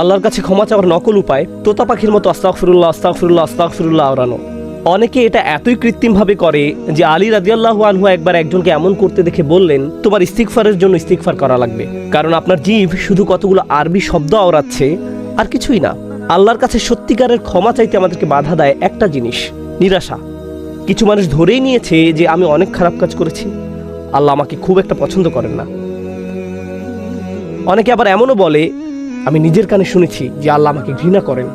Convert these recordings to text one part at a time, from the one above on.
আল্লাহর কাছে ক্ষমা চাওয়ার নকল উপায় তোতা পাখির মতো আস্তাগফিরুল্লাহ আস্তাগফিরুল্লাহ আস্তাগফিরুল্লাহ আওড়ানো অনেকে এটা এতই কৃত্রিমভাবে করে যে আলী রাদিয়াল্লাহু আনহু একবার একজনকে এমন করতে দেখে বললেন, তোমার ইস্তিগফারের জন্য ইস্তিগফার করা লাগবে। কারণ আপনার জীব শুধু কতগুলো আরবি শব্দ আওড়াচ্ছে আর কিছুই না। আল্লাহর কাছে সত্যিকারের ক্ষমা চাইতে আমাদেরকে বাধা দেয় একটা জিনিস, নিরাশা। কিছু মানুষ ধরেই নিয়েছে যে আমি অনেক খারাপ কাজ করেছি। আল্লাহ আমাকে খুব একটা পছন্দ করেন না। অনেকে আবার এমনও বলে আমি নিজের কানে শুনেছি যে আল্লাহ আমাকে ঘৃণা করেন।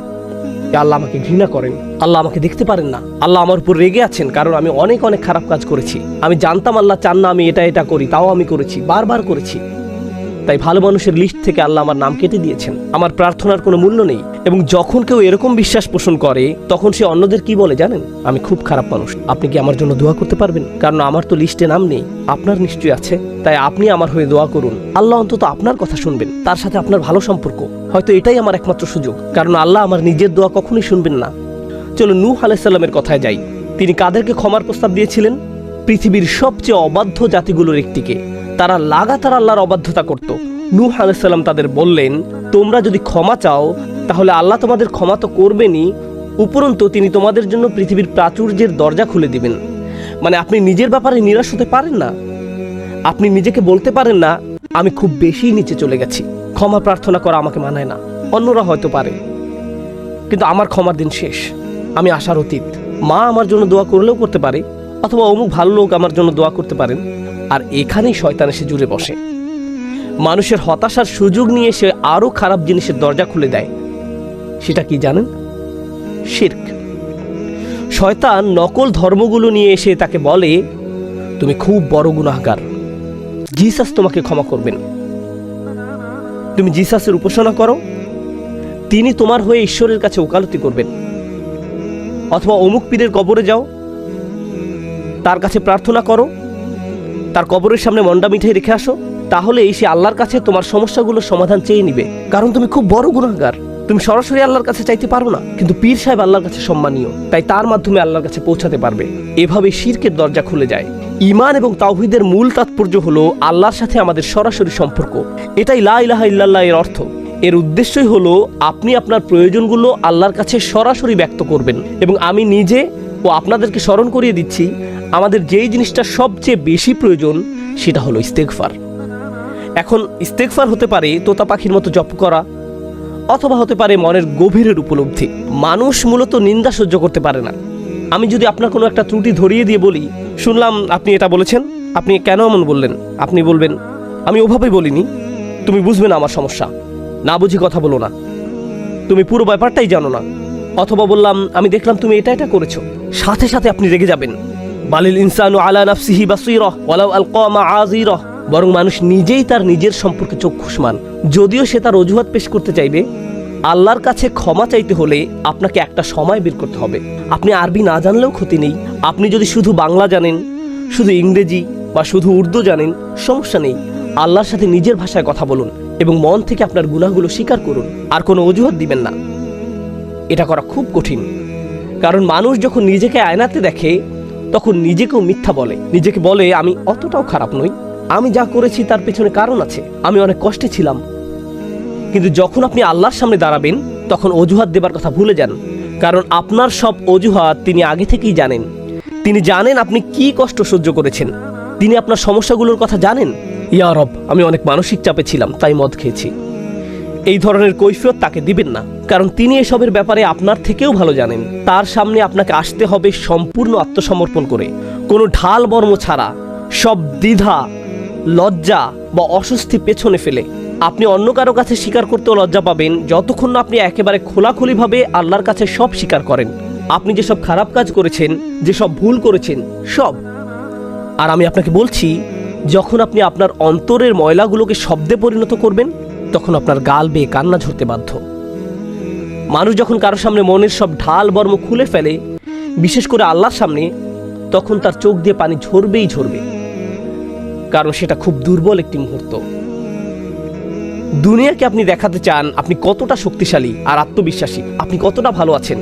যে আল্লাহ আমাকে ঘৃণা করেন। আল্লাহ আমাকে দেখতে পারেন না। আল্লাহ আমার উপর রেগে আছেন, কারণ আমি অনেক অনেক খারাপ কাজ করেছি। আমি জানতাম আল্লাহ চান না আমি এটা এটা করি, তাও আমি করেছি, বারবার করেছি। তাই ভালো মানুষের লিস্ট থেকে আল্লাহ আমার নাম কেটে দিয়েছেন। আমার প্রার্থনার কোনো মূল্য নেই। এবং যখন কেউ এরকম বিশ্বাস পোষণ করে, তখন সে অন্যদের কি বলে জানেন? আমি খুব খারাপ মানুষ। আপনি কি আমার জন্য দোয়া করতে পারবেন? কারণ আমার তো লিস্টে নাম নেই। আপনার নিশ্চয়ই আছে। তাই আপনি আমার হয়ে দোয়া করুন। আল্লাহ অন্তত আপনার কথা শুনবেন। তার সাথে আপনার ভালো সম্পর্ক। হয়তো এটাই আমার একমাত্র সুযোগ। কারণ আল্লাহ আমার নিজের দোয়া কখনোই শুনবেন না। চলো নূহ আলাইসাল্লামের কথায় যাই। তিনি কাদেরকে ক্ষমার প্রস্তাব দিয়েছিলেন? পৃথিবীর সবচেয়ে অবাধ্য জাতিগুলোর একটিকে। তারা লাগাতার আল্লাহর অবাধ্যতা করত। নূহ আলাইসাল্লাম তাদের বললেন, তোমরা যদি ক্ষমা চাও, তাহলে আল্লাহ তোমাদের ক্ষমা তো করবেনই। উপরন্তু তিনি তোমাদের জন্য পৃথিবীর প্রাচুর্যের দরজা খুলে দিবেন। মানে আপনি নিজের ব্যাপারে নিরাশ হতে পারেন না। আপনি নিজেকে বলতে পারেন না, আমি খুব বেশি নিচে চলে গেছি। ক্ষমা প্রার্থনা করা আমাকে মানায় না। অন্যরা হয়তো পারে। কিন্তু আমার ক্ষমার দিন শেষ। আমি আশার অতীত। মা আমার জন্য দোয়া করলেও করতে পারে। অথবা অমুক ভালো লোক আমার জন্য দোয়া করতে পারেন। আর এখানেই শয়তান এসে জুড়ে বসে। মানুষের হতাশার সুযোগ নিয়ে সে আরও খারাপ জিনিসের দরজা খুলে দেয়। সেটা কি জানেন? শির্ক। শয়তান নকল ধর্মগুলো নিয়ে এসে তাকে বলে, তুমি খুব বড় গুনাহগার। জিসাস তোমাকে ক্ষমা করবেন। তুমি জিসাসের উপাসনা করো। তিনি তোমার হয়ে ঈশ্বরের কাছে ওকালতি করবেন। অথবা অমুক পীরের কবরে যাও। তার কাছে প্রার্থনা করো। তার কবরের সামনে মন্ডা মিঠাই রেখে আসো, তাহলে এই সে আল্লাহর কাছে তোমার সমস্যাগুলোর সমাধান চেয়ে নিবে। কারণ তুমি খুব বড় গুণাগার তুমি সরাসরি আল্লাহর কাছে চাইতে পারো না, কিন্তু পীর সাহেব আল্লাহর কাছে সম্মানীয়। তাই তার মাধ্যমে আল্লাহর কাছে পৌঁছাতে পারবে। এভাবে শিরকের দরজা খুলে যায়। ইমান এবং তাওহিদের মূল তাৎপর্য হলো আল্লাহর সাথে আমাদের সরাসরি সম্পর্ক। এটাই লা ইলাহা ইল্লাল্লাহ এর অর্থ। এর উদ্দেশ্যই হলো, আপনি আপনার প্রয়োজনগুলো আল্লাহর কাছে সরাসরি ব্যক্ত করবেন এবং আমি নিজে ও আপনাদেরকে স্মরণ করিয়ে দিচ্ছি, আমাদের যেই জিনিসটা সবচেয়ে বেশি প্রয়োজন সেটা হলো ইস্তেকফার এখন ইস্তেকফার হতে পারে তোতা পাখির মতো জপ করা, অথবা হতে পারে মনের গভীরের উপলব্ধি। মানুষ মূলত নিন্দা সহ্য করতে পারে না। আমি যদি আপনার কোনো একটা ত্রুটি ধরিয়ে দিয়ে বলি, শুনলাম আপনি এটা বলেছেন, আপনি কেন এমন বললেন? আপনি বলবেন, আমি ওভাবেই বলিনি, তুমি বুঝবে না আমার সমস্যা। না বুঝি কথা বলো না। তুমি পুরো ব্যাপারটাই জানো না। অথবা বললাম, আমি দেখলাম তুমি এটা এটা করেছ। সাথে সাথে আপনি রেগে যাবেন। বালিল ইনসানু আলা নাফসিহি বাসীরা, ওয়ালাউ আলকা মাআযীরা বরং মানুষ নিজেই তার নিজের সম্পর্কে চক্ষুষ্মান যদিও সে তার অজুহাত পেশ করতে চাইবে, আল্লাহর কাছে ক্ষমা চাইতে হলে আপনাকে একটা সময় বের করতে হবে। আপনি আরবি না জানলেও ক্ষতি নেই। আপনি যদি শুধু বাংলা জানেন, শুধু ইংরেজি বা শুধু উর্দু জানেন, সমস্যা নেই। আল্লাহর সাথে নিজের ভাষায় কথা বলুন এবং মন থেকে আপনার গুনাহগুলো স্বীকার করুন। আর কোনো অজুহাত দিবেন না। এটা করা খুব কঠিন। কারণ মানুষ যখন নিজেকে আয়নাতে দেখে, তখন নিজেকেও মিথ্যা বলে। নিজেকে বলে, আমি অতটাও খারাপ নই। আমি যা করেছি তার পেছনে কারণ আছে। আমি অনেক কষ্টে ছিলাম। কিন্তু যখন আপনি আল্লাহর সামনে দাঁড়াবেন, তখন অজুহাত দেবার কথা ভুলে যান। কারণ আপনার সব অজুহাত তিনি আগে থেকেই জানেন। তিনি জানেন আপনি কি কষ্ট সহ্য করেছেন। তিনি আপনার সমস্যাগুলোর কথা জানেন। ইয়া রব, আমি অনেক মানসিক চাপে ছিলাম, তাই মদ খেয়েছি। এই ধরনের কৈফিয়ত তাকে দিবেন না। কারণ তিনি এসবের ব্যাপারে আপনার থেকেও ভালো জানেন। তার সামনে আপনাকে আসতে হবে সম্পূর্ণ আত্মসমর্পণ করে। কোনো ঢাল বর্ম ছাড়া, সব দ্বিধা, লজ্জা বা অস্বস্তি পেছনে ফেলে। আপনি অন্য কারও কাছে স্বীকার করতেও লজ্জা পাবেন যতক্ষণ না আপনি একেবারে খোলাখুলিভাবে আল্লাহর কাছে সব স্বীকার করেন। আপনি যেসব খারাপ কাজ করেছেন, যেসব ভুল করেছেন, সব। আর আমি আপনাকে বলছি, যখন আপনি আপনার অন্তরের ময়লাগুলোকে শব্দে পরিণত করবেন, তখন আপনার গাল বেয়ে কান্না ঝরতে বাধ্য। মানুষ যখন কারোর সামনে মনের সব ঢাল বর্ম খুলে ফেলে, বিশেষ করে আল্লাহর সামনে, তখন তার চোখ দিয়ে পানি ঝরবেই ঝরবে। কারণ সেটা খুব দুর্বল একটি মুহূর্ত। দুনিয়াকে আপনি দেখাতে চান, আপনি কতটা শক্তিশালী আর আত্মবিশ্বাসী, আপনি কতটা ভালো আছেন।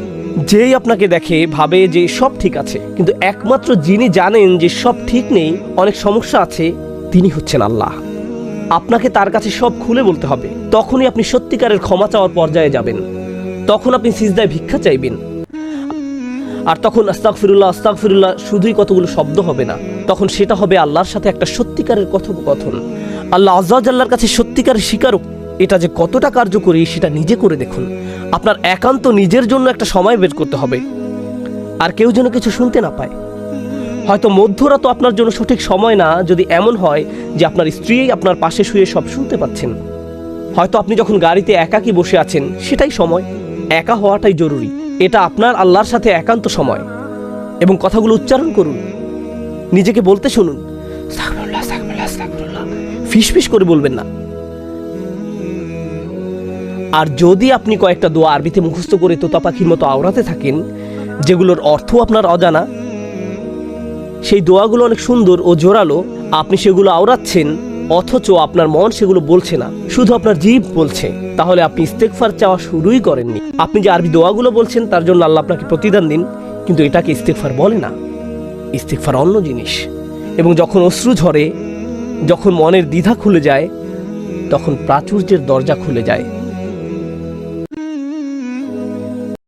যেই আপনাকে দেখে, ভাবে যে সব ঠিক আছে, কিন্তু একমাত্র যিনি জানেন যে সব ঠিক নেই, অনেক সমস্যা আছে, তিনি হচ্ছেন আল্লাহ। আপনাকে তার কাছে সব খুলে বলতে হবে। তখনই আপনি সত্যিকারের ক্ষমা চাওয়ার পর্যায়ে যাবেন। তখন আপনি সিজদায় ভিক্ষা চাইবেন। আর তখন আস্তাগফিরুল্লাহ আস্তাগফিরুল্লাহ শুধুই কতগুলো শব্দ হবে না। তখন সেটা হবে আল্লাহর সাথে একটা সত্যিকারের কথোপকথন। আল্লাহ আল্লাহর কাছে সত্যিকারের স্বীকারক এটা যে কতটা কার্যকরী, সেটা নিজে করে দেখুন। আপনার একান্ত নিজের জন্য একটা সময় বের করতে হবে। আর কেউ যেন কিছু শুনতে না পায়। হয়তো মধ্যরাত আপনার জন্য সঠিক সময় না, যদি এমন হয় যে আপনার স্ত্রী আপনার পাশে শুয়ে সব শুনতে পাচ্ছেন। হয়তো আপনি যখন গাড়িতে একাকী বসে আছেন, সেটাই সময়। একা হওয়াটাই জরুরি। এটা আপনার আল্লাহর সাথে একান্ত সময়। এবং কথাগুলো উচ্চারণ করুন। নিজেকে বলতে শুনুন। আস্তাগফিরুল্লাহ, আস্তাগফিরুল্লাহ, আস্তাগফিরুল্লাহ। ফিস ফিস করে বলবেন না। আর যদি আপনি কয়েকটা দোয়া আরবিতে মুখস্থ করে তোতা পাখির মতো আওড়াতে থাকেন যেগুলোর অর্থ আপনার অজানা সেই দোয়াগুলো অনেক সুন্দর ও জোরালো। আপনি সেগুলো আওড়াচ্ছেন অথচ আপনার মন সেগুলো বলছে না, শুধু আপনার জীব বলছে। তাহলে আপনি ইস্তেকফার চাওয়া শুরুই করেননি। আপনি যে আরবি দোয়াগুলো বলছেন, তার জন্য আল্লাহ আপনাকে প্রতিদান দিন, কিন্তু এটাকে ইস্তেকফার বলে না। ইস্তেকফার অন্য জিনিস। এবং যখন অশ্রু ঝরে, যখন মনের দ্বিধা খুলে যায়, তখন প্রাচুর্যের দরজা খুলে যায়।